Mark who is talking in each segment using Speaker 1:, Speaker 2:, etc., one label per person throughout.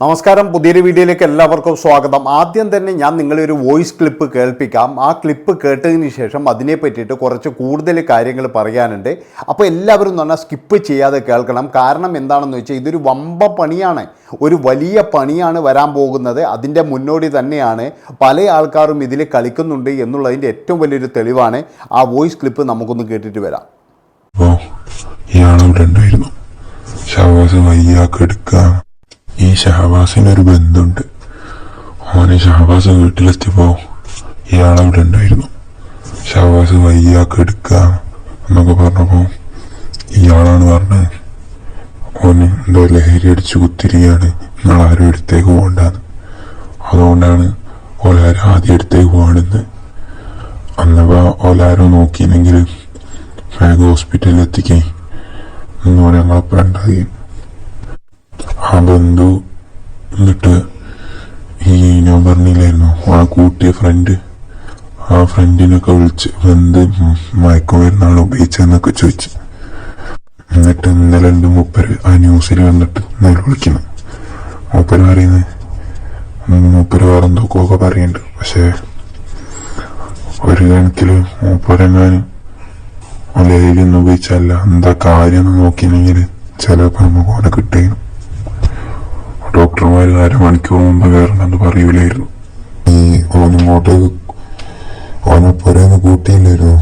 Speaker 1: നമസ്കാരം. പുതിയൊരു വീഡിയോയിലേക്ക് എല്ലാവർക്കും സ്വാഗതം. ആദ്യം തന്നെ ഞാൻ നിങ്ങളെ ഒരു വോയിസ് ക്ലിപ്പ് കേൾപ്പിക്കാം. ആ ക്ലിപ്പ് കേട്ടതിന് ശേഷം അതിനെ പറ്റിയിട്ട് കുറച്ച് കൂടുതൽ കാര്യങ്ങൾ പറയാനുണ്ട്. അപ്പോൾ എല്ലാവരും എന്ന് പറഞ്ഞാൽ സ്കിപ്പ് ചെയ്യാതെ കേൾക്കണം. കാരണം എന്താണെന്ന് വെച്ചാൽ ഇതൊരു വമ്പ പണിയാണ്. ഒരു വലിയ പണിയാണ് വരാൻ പോകുന്നത്. അതിന്റെ മുന്നോടി തന്നെയാണ് പല ആൾക്കാരും ഇതിൽ കളിക്കുന്നുണ്ട് എന്നുള്ളതിന്റെ ഏറ്റവും വലിയൊരു തെളിവാണ്. ആ വോയിസ് ക്ലിപ്പ് നമുക്കൊന്ന് കേട്ടിട്ട് വരാം.
Speaker 2: ഇയാളവിടെ ഉണ്ടായിരുന്നു. ഷഹബാസ് വയ്യാക്ക് എടുക്കുക ഈ ഷഹബാസിനൊരു ബന്ധുണ്ട്. ഓന് ഷഹബാസ് വീട്ടിലെത്തിയപ്പോ ഇയാളവിടെ ഉണ്ടായിരുന്നു. ഷഹബാസ് വയ്യാക്ക് എടുക്കുക എന്നൊക്കെ പറഞ്ഞപ്പോ ഇയാളാണ് പറഞ്ഞത്. ഓന് എന്തോ ലഹരി അടിച്ച് കുത്തിരിക്കുകയാണ് നിങ്ങൾ ആരും എടുത്തേക്ക് പോകണ്ടെന്ന്. അതുകൊണ്ടാണ് ഓലാരും ആദ്യം എടുത്തേക്ക് പോകണെന്ന്. അന്നപ്പോ ഓലാരും നോക്കിയില്ലെങ്കിൽ ഫാഗ് ഹോസ്പിറ്റലിൽ എത്തിക്കേ പറഞ്ഞാൽ ഞങ്ങളപ്പം ഉണ്ടാകുകയും ബന്ധു എന്നിട്ട് ഈ ഞാൻ പറഞ്ഞില്ലായിരുന്നു ആ കൂട്ടിയ ഫ്രണ്ട് ആ ഫ്രണ്ടിനൊക്കെ വിളിച്ച് എന്ത് മയക്കുമരുന്നാണ് ഉപയോഗിച്ചതെന്നൊക്കെ ചോദിച്ചു. എന്നിട്ട് ഇന്നലെ ഉണ്ട് മൂപ്പര് ആ ന്യൂസിൽ വന്നിട്ട് ഇന്നലെ വിളിക്കുന്നു. മൂപ്പര് പറയുന്നത് മൂപ്പര് വേറെ എന്തൊക്കെയൊക്കെ പറയുന്നുണ്ട് പക്ഷേ ഒരു കണക്കിൽ മൂപ്പരെങ്ങാനും ലഹരിയൊന്നും ഉപയോഗിച്ചല്ല എന്താ കാര്യം നോക്കിയില്ലെങ്കിൽ ചിലപ്പോൾ നമുക്ക് ഓനെ കിട്ടുകയും ഡോക്ടർമാർ അരമണിക്കൂർ മുമ്പ് കയറണമെന്ന് പറയൂലായിരുന്നു. ഈ ഓനിങ്ങോട്ട് ഓനെ പുരന്ന് കൂട്ടിയില്ലായിരുന്നു.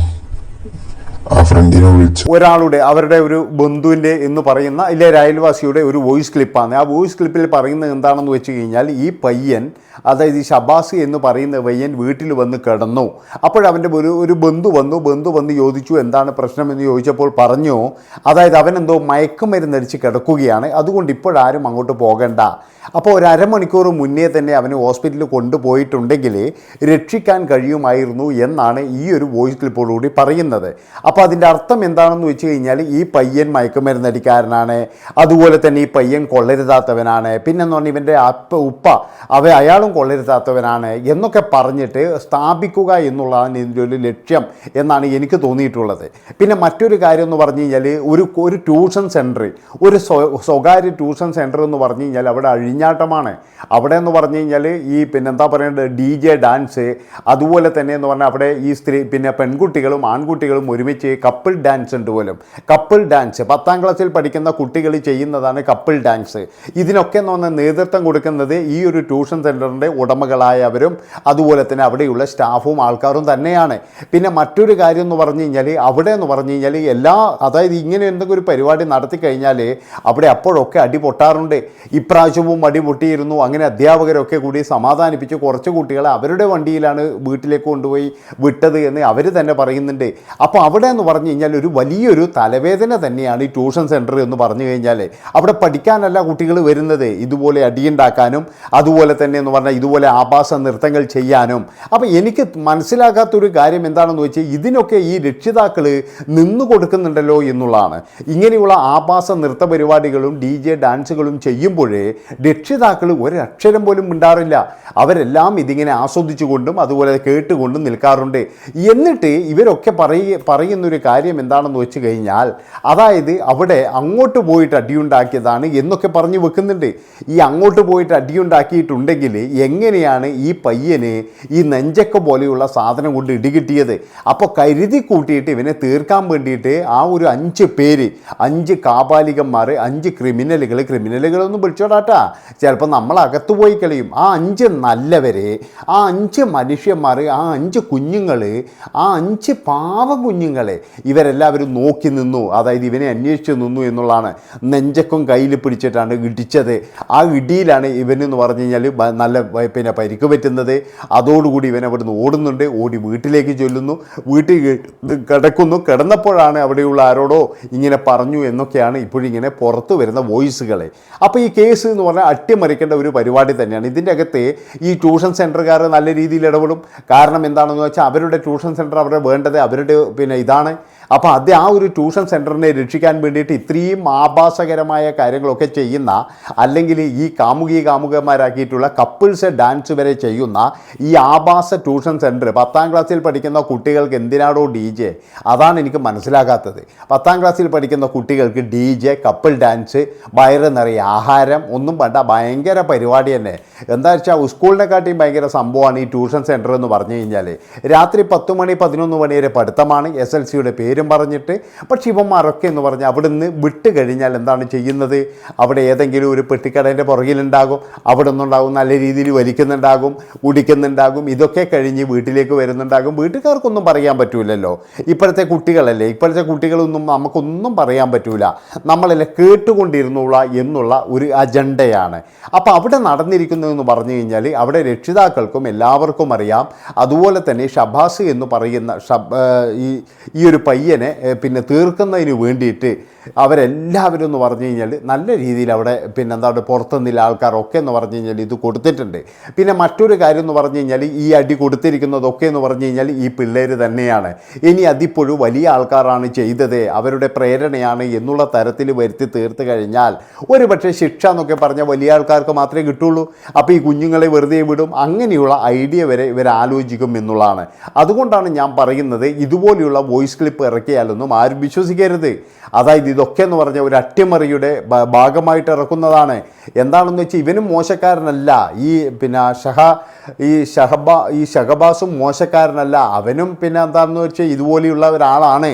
Speaker 2: ആ ഫ്രണ്ടിനെ വിളിച്ചു.
Speaker 1: ഒരാളുടെ അവരുടെ ഒരു ബന്ധുവിന്റെ എന്ന് പറയുന്ന ഇല്ലേ അയൽവാസിയുടെ ഒരു വോയിസ് ക്ലിപ്പാണ്. ആ വോയിസ് ക്ലിപ്പിൽ പറയുന്നത് എന്താണെന്ന് വെച്ച് കഴിഞ്ഞാൽ ഈ പയ്യൻ അതായത് ഈ ഷബാസ് എന്ന് പറയുന്ന പയ്യൻ വീട്ടിൽ വന്ന് കിടന്നു. അപ്പോഴവന്റെ ഒരു ഒരു ബന്ധു വന്നു. ബന്ധു വന്ന് ചോദിച്ചു എന്താണ് പ്രശ്നം? എന്ന് ചോദിച്ചപ്പോൾ പറഞ്ഞു അതായത് അവൻ അവനെന്തോ മയക്കുമരുന്നടിച്ച് കിടക്കുകയാണ്. അതുകൊണ്ട് ഇപ്പോഴാരും അങ്ങോട്ട് പോകണ്ട. അപ്പോൾ ഒരു അരമണിക്കൂർ മുന്നേ തന്നെ അവന് ഹോസ്പിറ്റലിൽ കൊണ്ടുപോയിട്ടുണ്ടെങ്കിൽ രക്ഷിക്കാൻ കഴിയുമായിരുന്നു എന്നാണ് ഈ ഒരു വോയിസ് ക്ലിപ്പോടുകൂടി പറയുന്നത്. അപ്പോൾ അതിന്റെ അർത്ഥം എന്താണെന്ന് വെച്ച് കഴിഞ്ഞാൽ ഈ പയ്യൻ മയക്കുമരുന്നടിക്കാരനാണ്. അതുപോലെ തന്നെ ഈ പയ്യൻ കൊള്ളരുതാത്തവനാണ്. പിന്നെന്ന് പറഞ്ഞാൽ ഇവന്റെ അപ്പ ഉപ്പ അവ അയാളും കൊള്ളരുതാത്തവനാണ് എന്നൊക്കെ പറഞ്ഞിട്ട് സ്ഥാപിക്കുക എന്നുള്ളതാണ് ഇതിന്റെ ഒരു ലക്ഷ്യം എന്നാണ് എനിക്ക് തോന്നിയിട്ടുള്ളത്. പിന്നെ മറ്റൊരു കാര്യം എന്ന് പറഞ്ഞു കഴിഞ്ഞാൽ ഒരു ഒരു ട്യൂഷൻ സെന്റർ ഒരു സ്വ- സ്വകാര്യ ട്യൂഷൻ സെന്റർ എന്ന് പറഞ്ഞു കഴിഞ്ഞാൽ അവിടെ അഴിഞ്ഞാട്ടമാണ്. അവിടെ എന്ന് പറഞ്ഞു കഴിഞ്ഞാൽ ഈ പിന്നെ എന്താ പറയേണ്ടത് ഡി ജെ ഡാൻസ് അതുപോലെ തന്നെ എന്ന് പറഞ്ഞാൽ അവിടെ ഈ സ്ത്രീ പിന്നെ പെൺകുട്ടികളും ആൺകുട്ടികളും ഒരുമിച്ച് കപ്പിൾ ഡാൻസ് ഉണ്ട് പോലും. Couple dance. പത്താം ക്ലാസ്സിൽ പഠിക്കുന്ന കുട്ടികൾ ചെയ്യുന്നതാണ് കപ്പിൾ ഡാൻസ്. ഇതിനൊക്കെ എന്ന് പറഞ്ഞാൽ നേതൃത്വം കൊടുക്കുന്നത് ഈ ഒരു ട്യൂഷൻ സെന്ററിന്റെ ഉടമകളായവരും അതുപോലെ തന്നെ അവിടെയുള്ള സ്റ്റാഫും ആൾക്കാരും തന്നെയാണ്. പിന്നെ മറ്റൊരു കാര്യം എന്ന് പറഞ്ഞു കഴിഞ്ഞാൽ അവിടെ എന്ന് പറഞ്ഞു കഴിഞ്ഞാൽ എല്ലാ അതായത് ഇങ്ങനെ എന്തെങ്കിലും ഒരു പരിപാടി നടത്തി കഴിഞ്ഞാൽ അവിടെ അപ്പോഴൊക്കെ അടി പൊട്ടാറുണ്ട്. ഇപ്രാവശ്യവും അടി പൊട്ടിയിരുന്നു. അങ്ങനെ അധ്യാപകരൊക്കെ കൂടി സമാധാനിപ്പിച്ച് കുറച്ച് കുട്ടികളെ അവരുടെ വണ്ടിയിലാണ് വീട്ടിലേക്ക് കൊണ്ടുപോയി വിട്ടത് എന്ന് അവർ തന്നെ പറയുന്നുണ്ട്. അപ്പോൾ അവിടെ എന്ന് പറഞ്ഞു കഴിഞ്ഞാൽ ഒരു വലിയൊരു തലവേദന തന്നെയാണ് ഈ ട്യൂഷൻ സെന്റർ എന്ന് പറഞ്ഞു കഴിഞ്ഞാൽ. അവിടെ പഠിക്കാനല്ല കുട്ടികൾ വരുന്നത്. ഇതുപോലെ അടിയുണ്ടാക്കാനും അതുപോലെ തന്നെ എന്ന് പറഞ്ഞാൽ ഇതുപോലെ ആഭാസ നൃത്തങ്ങൾ ചെയ്യാനും. അപ്പോൾ എനിക്ക് മനസ്സിലാകാത്തൊരു കാര്യം എന്താണെന്ന് വെച്ചാൽ ഇതിനൊക്കെ ഈ രക്ഷിതാക്കൾ നിന്നു കൊടുക്കുന്നുണ്ടല്ലോ എന്നുള്ളതാണ്. ഇങ്ങനെയുള്ള ആഭാസ നൃത്ത പരിപാടികളും ഡി ജെ ഡാൻസുകളും ചെയ്യുമ്പോഴേ രക്ഷിതാക്കൾ ഒരക്ഷരം പോലും മിണ്ടാറില്ല. അവരെല്ലാം ഇതിങ്ങനെ ആസ്വദിച്ചുകൊണ്ടും അതുപോലെ കേട്ടുകൊണ്ടും നിൽക്കാറുണ്ട്. എന്നിട്ട് ഇവരൊക്കെ പറയ പറയുന്നൊരു കാര്യം എന്താണെന്ന് വെച്ച് കഴിഞ്ഞാൽ അതായത് അവിടെ അങ്ങോട്ട് പോയിട്ട് അടിയുണ്ടാക്കിയതാണ് എന്നൊക്കെ പറഞ്ഞു വെക്കുന്നുണ്ട്. ഈ അങ്ങോട്ട് പോയിട്ട് അടിയുണ്ടാക്കിയിട്ടുണ്ടെങ്കിൽ എങ്ങനെയാണ് ഈ പയ്യന് ഈ നെഞ്ചക്ക പോലെയുള്ള സാധനം കൊണ്ട് ഇടികിട്ടിയത് അപ്പോൾ കരുതി കൂട്ടിയിട്ട് ഇവനെ തീർക്കാൻ വേണ്ടിയിട്ട് ആ ഒരു അഞ്ച് പേര് അഞ്ച് കാപാലികന്മാർ അഞ്ച് ക്രിമിനലുകൾ ക്രിമിനലുകളൊന്നും വിളിച്ചോടാട്ടാ ചിലപ്പോൾ നമ്മൾ അകത്ത് പോയി കളിയും. ആ അഞ്ച് നല്ലവരെ ആ അഞ്ച് മനുഷ്യന്മാർ ആ അഞ്ച് കുഞ്ഞുങ്ങൾ ആ അഞ്ച് പാവ കുഞ്ഞുങ്ങളെ ഇവരെല്ലാവരും നോക്കി നിന്നു. അതായത് ഇവനെ അന്വേഷിച്ച് നിന്നു എന്നുള്ളതാണ് നെഞ്ചക്കം കയ്യിൽ പിടിച്ചിട്ടാണ് ഇടിച്ചത്. ആ ഇടിയിലാണ് ഇവനെന്ന് പറഞ്ഞു കഴിഞ്ഞാൽ നല്ല പിന്നെ പരിക്ക് പറ്റുന്നത്. അതോടുകൂടി ഇവൻ അവിടുന്ന് ഓടുന്നുണ്ട്. ഓടി വീട്ടിലേക്ക് ചൊല്ലുന്നു. വീട്ടിൽ കിടക്കുന്നു. കിടന്നപ്പോഴാണ് അവിടെയുള്ള ആരോടോ ഇങ്ങനെ പറഞ്ഞു എന്നൊക്കെയാണ് ഇപ്പോഴിങ്ങനെ പുറത്തു വരുന്ന വോയിസുകളെ. അപ്പോൾ ഈ കേസ് എന്ന് പറഞ്ഞാൽ അട്ടിമറിക്കേണ്ട ഒരു പരിപാടി തന്നെയാണ്. ഇതിന്റെ അകത്ത് ഈ ട്യൂഷൻ സെന്ററുകാർ നല്ല രീതിയിൽ ഇടപെടും. കാരണം എന്താണെന്ന് വെച്ചാൽ അവരുടെ ട്യൂഷൻ സെന്റർ അവരുടെ വേണ്ടത് അവരുടെ പിന്നെ ഇതാണ് ആണ് അപ്പോൾ അത് ആ ഒരു ട്യൂഷൻ സെന്ററിനെ രക്ഷിക്കാൻ വേണ്ടിയിട്ട് ഇത്രയും ആഭാസകരമായ കാര്യങ്ങളൊക്കെ ചെയ്യുന്ന അല്ലെങ്കിൽ ഈ കാമുകി കാമുകന്മാരാക്കിയിട്ടുള്ള കപ്പിൾസ് ഡാൻസ് വരെ ചെയ്യുന്ന ഈ ആഭാസ ട്യൂഷൻ സെന്റർ പത്താം ക്ലാസ്സിൽ പഠിക്കുന്ന കുട്ടികൾക്ക് എന്തിനാണോ ഡി ജെ അതാണ് എനിക്ക് മനസ്സിലാകാത്തത്. പത്താം ക്ലാസ്സിൽ പഠിക്കുന്ന കുട്ടികൾക്ക് ഡി ജെ കപ്പിൾ ഡാൻസ് വയറ് നിറയെ ആഹാരം ഒന്നും വേണ്ട ഭയങ്കര പരിപാടി തന്നെ. എന്താ വെച്ചാൽ സ്കൂളിനെക്കാട്ടിയും ഭയങ്കര സംഭവമാണ് ഈ ട്യൂഷൻ സെന്റർ എന്ന് പറഞ്ഞു കഴിഞ്ഞാൽ രാത്രി പത്ത് മണി പതിനൊന്ന് മണി വരെ പഠിത്തമാണ് എസ് എൽ സിയുടെ പേരും പറഞ്ഞിട്ട്. പക്ഷേ ഇവന്മാരൊക്കെ എന്ന് പറഞ്ഞാൽ അവിടെ നിന്ന് വിട്ട് കഴിഞ്ഞാൽ എന്താണ് ചെയ്യുന്നത്? അവിടെ ഏതെങ്കിലും ഒരു പെട്ടിക്കടേന്റെ പുറകിലുണ്ടാകും. അവിടെ നിന്നുണ്ടാകും നല്ല രീതിയിൽ വലിക്കുന്നുണ്ടാകും കുടിക്കുന്നുണ്ടാകും. ഇതൊക്കെ കഴിഞ്ഞ് വീട്ടിലേക്ക് വരുന്നുണ്ടാകും. വീട്ടുകാർക്കൊന്നും പറയാൻ പറ്റൂലല്ലോ. ഇപ്പോഴത്തെ കുട്ടികളല്ലേ? ഇപ്പോഴത്തെ കുട്ടികളൊന്നും നമുക്കൊന്നും പറയാൻ പറ്റൂല. നമ്മളെല്ലാം കേട്ടുകൊണ്ടിരുന്നുള്ള എന്നുള്ള ഒരു അജണ്ടയാണ്. അപ്പോൾ അവിടെ നടന്നിരിക്കുന്നതെന്ന് പറഞ്ഞു കഴിഞ്ഞാൽ അവിടെ രക്ഷിതാക്കൾക്കും എല്ലാവർക്കും അറിയാം. അതുപോലെ തന്നെ ഷബാസ് എന്ന് പറയുന്ന ഈ ഈ ഒരു പയ്യനെ പിന്നെ തീർക്കുന്നതിന് വേണ്ടിയിട്ട് അവരെല്ലാവരും എന്ന് പറഞ്ഞു കഴിഞ്ഞാൽ നല്ല രീതിയിൽ അവിടെ പിന്നെ എന്താണ് പുറത്തുനിന്നില്ല ആൾക്കാരൊക്കെ എന്ന് പറഞ്ഞു കഴിഞ്ഞാൽ ഇത് കൊടുത്തിട്ടുണ്ട്. പിന്നെ മറ്റൊരു കാര്യം എന്ന് പറഞ്ഞു കഴിഞ്ഞാൽ ഈ അടി കൊടുത്തിരിക്കുന്നതൊക്കെ എന്ന് പറഞ്ഞു കഴിഞ്ഞാൽ ഈ പിള്ളേർ തന്നെയാണ്. ഇനി അതിപ്പോഴും വലിയ ആൾക്കാരാണ് ചെയ്തത്. അവരുടെ പ്രേരണയാണ് എന്നുള്ള തരത്തിൽ വരുത്തി തീർത്ത് കഴിഞ്ഞാൽ ഒരു പക്ഷേ ശിക്ഷ എന്നൊക്കെ പറഞ്ഞാൽ വലിയ ആൾക്കാർക്ക് മാത്രമേ കിട്ടുള്ളൂ. അപ്പോൾ ഈ കുഞ്ഞുങ്ങളെ വെറുതെ വിടും. അങ്ങനെയുള്ള ഐഡിയ വരെ ഇവർ ആലോചിക്കും എന്നുള്ളതാണ്. അതുകൊണ്ടാണ് ഞാൻ പറയുന്നത് ഇതുപോലെയുള്ള വോയിസ് ക്ലിപ്പ് ഇറക്കിയാലൊന്നും ആരും വിശ്വസിക്കരുത്. അതായത് ഇതൊക്കെ എന്ന് പറഞ്ഞ ഒരു അട്ടിമറിയുടെ ഭാഗമായിട്ട് ഇറക്കുന്നതാണ്. എന്താണെന്ന് വെച്ചാൽ ഇവനും മോശക്കാരനല്ല. ഈ പിന്നെ ഷഹ ഈ ഷഹബ ഈ ഷഹബാസും മോശക്കാരനല്ല. അവനും പിന്നെ എന്താണെന്ന് വെച്ചാൽ ഇതുപോലെയുള്ള ഒരാളാണ്.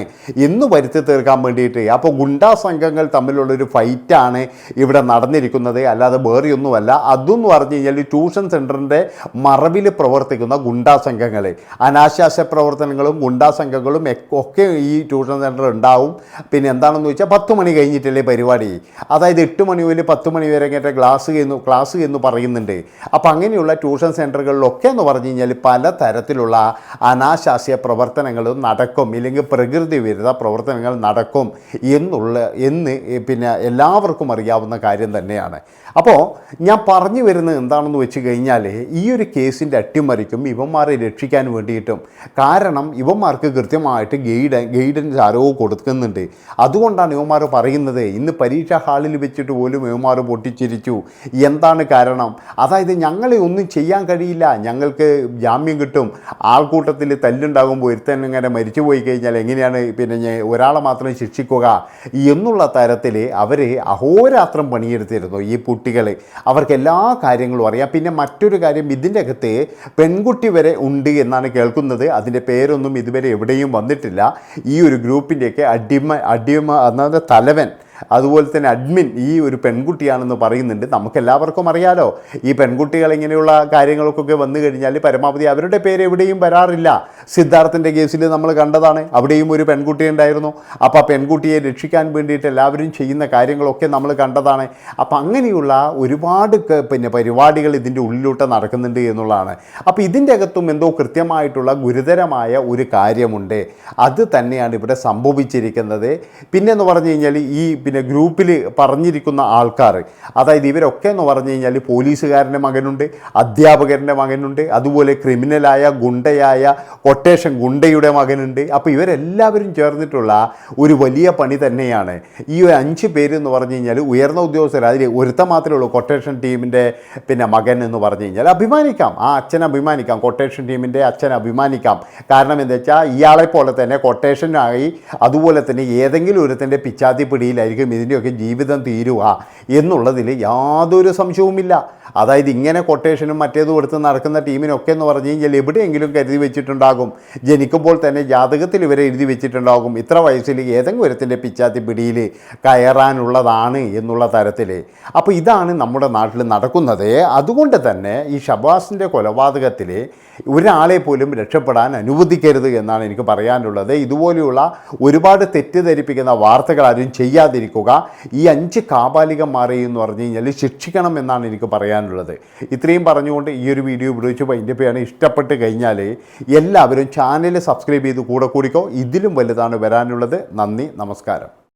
Speaker 1: എന്ന് വരുത്തി തീർക്കാൻ വേണ്ടിയിട്ട്. അപ്പോൾ ഗുണ്ടാ സംഘങ്ങൾ തമ്മിലുള്ളൊരു ഫൈറ്റാണ് ഇവിടെ നടന്നിരിക്കുന്നത്. അല്ലാതെ വേറെയൊന്നുമല്ല. അതെന്ന് പറഞ്ഞു കഴിഞ്ഞാൽ ട്യൂഷൻ സെന്ററിന്റെ മറവിൽ പ്രവർത്തിക്കുന്ന ഗുണ്ടാ സംഘങ്ങളെ. അനാശാസ്യ പ്രവർത്തനങ്ങളും ഗുണ്ടാ സംഘങ്ങളും ഒക്കെ ഈ ട്യൂഷൻ സെന്റർ ഉണ്ടാവും. പിന്നെ എന്താണെന്ന് വെച്ചാൽ പത്ത് മണി കഴിഞ്ഞിട്ടല്ലേ പരിപാടി. അതായത് എട്ട് മണി മുതൽ പത്ത് മണി വരെ ഇങ്ങനെ ക്ലാസ് എന്ന് ക്ലാസ് എന്ന് പറയുന്നുണ്ട്. അപ്പോൾ അങ്ങനെയുള്ള ട്യൂഷൻ സെന്ററുകളിലൊക്കെ എന്ന് പറഞ്ഞു കഴിഞ്ഞാൽ പല തരത്തിലുള്ള അനാശാസ്യ പ്രവർത്തനങ്ങളും നടക്കും. ഇല്ലെങ്കിൽ പ്രകൃതി വിരുദ്ധ പ്രവർത്തനങ്ങൾ നടക്കും എന്നുള്ള എന്ന് പിന്നെ എല്ലാവർക്കും അറിയാവുന്ന കാര്യം തന്നെയാണ്. അപ്പോൾ ഞാൻ പറഞ്ഞു വരുന്നത് എന്താണെന്ന് വെച്ച് കഴിഞ്ഞാൽ ഈ ഒരു കേസിന്റെ അട്ടിമറിക്കും ഇവന്മാരെ രക്ഷിക്കാൻ വേണ്ടിയിട്ടും. കാരണം ഇവന്മാർക്ക് കൃത്യമായിട്ട് ഗൈഡ് ഗൈഡൻസ് ആരോ കൊടുക്കുന്നുണ്ട്. അതുകൊണ്ടാണ് യുവമാർ പറയുന്നത് ഇന്ന് പരീക്ഷാ ഹാളിൽ വെച്ചിട്ട് പോലും യുവമാർ പൊട്ടിച്ചിരിച്ചു. എന്താണ് കാരണം? അതായത് ഞങ്ങളെ ഒന്നും ചെയ്യാൻ കഴിയില്ല. ഞങ്ങൾക്ക് ജാമ്യം കിട്ടും. ആൾക്കൂട്ടത്തിൽ തല്ലുണ്ടാകുമ്പോൾ ഒരുത്തൻ ഇങ്ങനെ മരിച്ചു പോയി കഴിഞ്ഞാൽ എങ്ങനെയാണ് പിന്നെ ഒരാളെ മാത്രം ശിക്ഷിക്കുക? എന്നുള്ള തരത്തിൽ അവർ അഹോരാത്രം പണിയെടുത്തിരുന്നു ഈ കുട്ടികൾ അവർക്ക് എല്ലാ കാര്യങ്ങളും അറിയാം. പിന്നെ മറ്റൊരു കാര്യം ഇതിന്റെ അകത്ത് പെൺകുട്ടി വരെ ഉണ്ട് എന്നാണ് കേൾക്കുന്നത്. അതിന്റെ പേരൊന്നും ഇതുവരെ എവിടെയും വന്നിട്ടില്ല. ഈ ഒരു ഗ്രൂപ്പിന്റെയൊക്കെ അടിമ അടിമ അതായത് തലവൻ അതുപോലെ തന്നെ അഡ്മിൻ ഈ ഒരു പെൺകുട്ടിയാണെന്ന് പറയുന്നുണ്ട്. നമുക്കെല്ലാവർക്കും അറിയാലോ. ഈ പെൺകുട്ടികൾ ഇങ്ങനെയുള്ള കാര്യങ്ങൾക്കൊക്കെ വന്നു കഴിഞ്ഞാൽ പരമാവധി അവരുടെ പേര് എവിടെയും വരാറില്ല. സിദ്ധാർത്ഥിന്റെ കേസിൽ നമ്മൾ കണ്ടതാണ്. അവിടെയും ഒരു പെൺകുട്ടി ഉണ്ടായിരുന്നു. അപ്പോൾ ആ പെൺകുട്ടിയെ രക്ഷിക്കാൻ വേണ്ടിയിട്ട് എല്ലാവരും ചെയ്യുന്ന കാര്യങ്ങളൊക്കെ നമ്മൾ കണ്ടതാണ്. അപ്പോൾ അങ്ങനെയുള്ള ഒരുപാട് പിന്നെ പരിപാടികൾ ഇതിന്റെ ഉള്ളിലോട്ട് നടക്കുന്നുണ്ട് എന്നുള്ളതാണ്. അപ്പോൾ ഇതിന്റെ അകത്തും എന്തോ കൃത്യമായിട്ടുള്ള ഗുരുതരമായ ഒരു കാര്യമുണ്ട്. അത് തന്നെയാണ് ഇവിടെ സംഭവിച്ചിരിക്കുന്നത്. പിന്നെന്ന് പറഞ്ഞു കഴിഞ്ഞാൽ ഈ പിന്നെ ഗ്രൂപ്പിൽ പറഞ്ഞിരിക്കുന്ന ആൾക്കാർ. അതായത് ഇവരൊക്കെ എന്ന് പറഞ്ഞു കഴിഞ്ഞാൽ പോലീസുകാരന്റെ മകനുണ്ട് അധ്യാപകരന്റെ മകനുണ്ട് അതുപോലെ ക്രിമിനലായ ഗുണ്ടയായ കൊട്ടേഷൻ ഗുണ്ടയുടെ മകനുണ്ട്. അപ്പോൾ ഇവരെല്ലാവരും ചേർന്നിട്ടുള്ള ഒരു വലിയ പണി തന്നെയാണ്. ഈ ഒരു അഞ്ച് പേര് എന്ന് പറഞ്ഞു കഴിഞ്ഞാൽ ഉയർന്ന ഉദ്യോഗസ്ഥർ അതിൽ ഒരുത്ത മാത്രമേ ഉള്ളൂ കൊട്ടേഷൻ ടീമിന്റെ പിന്നെ മകൻ എന്ന് പറഞ്ഞു കഴിഞ്ഞാൽ അഭിമാനിക്കാം. ആ അച്ഛൻ അഭിമാനിക്കാം കൊട്ടേഷൻ ടീമിന്റെ അച്ഛൻ അഭിമാനിക്കാം. കാരണം എന്താ വെച്ചാൽ ഇയാളെപ്പോലെ പോലെ തന്നെ കൊട്ടേഷനായി അതുപോലെ തന്നെ ഏതെങ്കിലും ഒരുത്തന്റെ പിച്ചാത്തി പിടിയിലായിരിക്കും ഇതിന്റെയൊക്കെ ജീവിതം തീരുക എന്നുള്ളതിൽ യാതൊരു സംശയവുമില്ല. അതായത് ഇങ്ങനെ കൊട്ടേഷനും മറ്റേതും എടുത്ത് നടക്കുന്ന ടീമിനൊക്കെ എന്ന് പറഞ്ഞു കഴിഞ്ഞാൽ എവിടെയെങ്കിലും കരുതി വെച്ചിട്ടുണ്ടാകും. ജനിക്കുമ്പോൾ തന്നെ ജാതകത്തിൽ ഇവരെ എഴുതി വെച്ചിട്ടുണ്ടാകും. ഇത്ര വയസ്സിൽ ഏതെങ്കിലും ഒരുത്തിന്റെ പിച്ചാത്തി പിടിയിൽ കയറാനുള്ളതാണ് എന്നുള്ള തരത്തിൽ. അപ്പോൾ ഇതാണ് നമ്മുടെ നാട്ടിൽ നടക്കുന്നത്. അതുകൊണ്ട് തന്നെ ഈ ഷബാസിന്റെ കൊലപാതകത്തിൽ ഒരാളെ പോലും രക്ഷപ്പെടാൻ അനുവദിക്കരുത് എന്നാണ് എനിക്ക് പറയാനുള്ളത്. ഇതുപോലെയുള്ള ഒരുപാട് തെറ്റിദ്ധരിപ്പിക്കുന്ന വാർത്തകൾ ആരും ചെയ്യാതിരിക്കുക. ഈ അഞ്ച് കാപാലികന്മാരെ എന്ന് പറഞ്ഞു കഴിഞ്ഞാൽ ശിക്ഷിക്കണം എന്നാണ് എനിക്ക് പറയാനുള്ളത്. ഇത്രയും പറഞ്ഞുകൊണ്ട് ഈ ഒരു വീഡിയോ ഇവിടെ വെച്ച് വൈൻഡപ്പ് ഇഷ്ടപ്പെട്ട് കഴിഞ്ഞാൽ എല്ലാവരും ചാനൽ സബ്സ്ക്രൈബ് ചെയ്ത് കൂടെ കൂടിക്കോ. ഇതിലും വലുതാണ് വരാനുള്ളത്. നന്ദി നമസ്കാരം.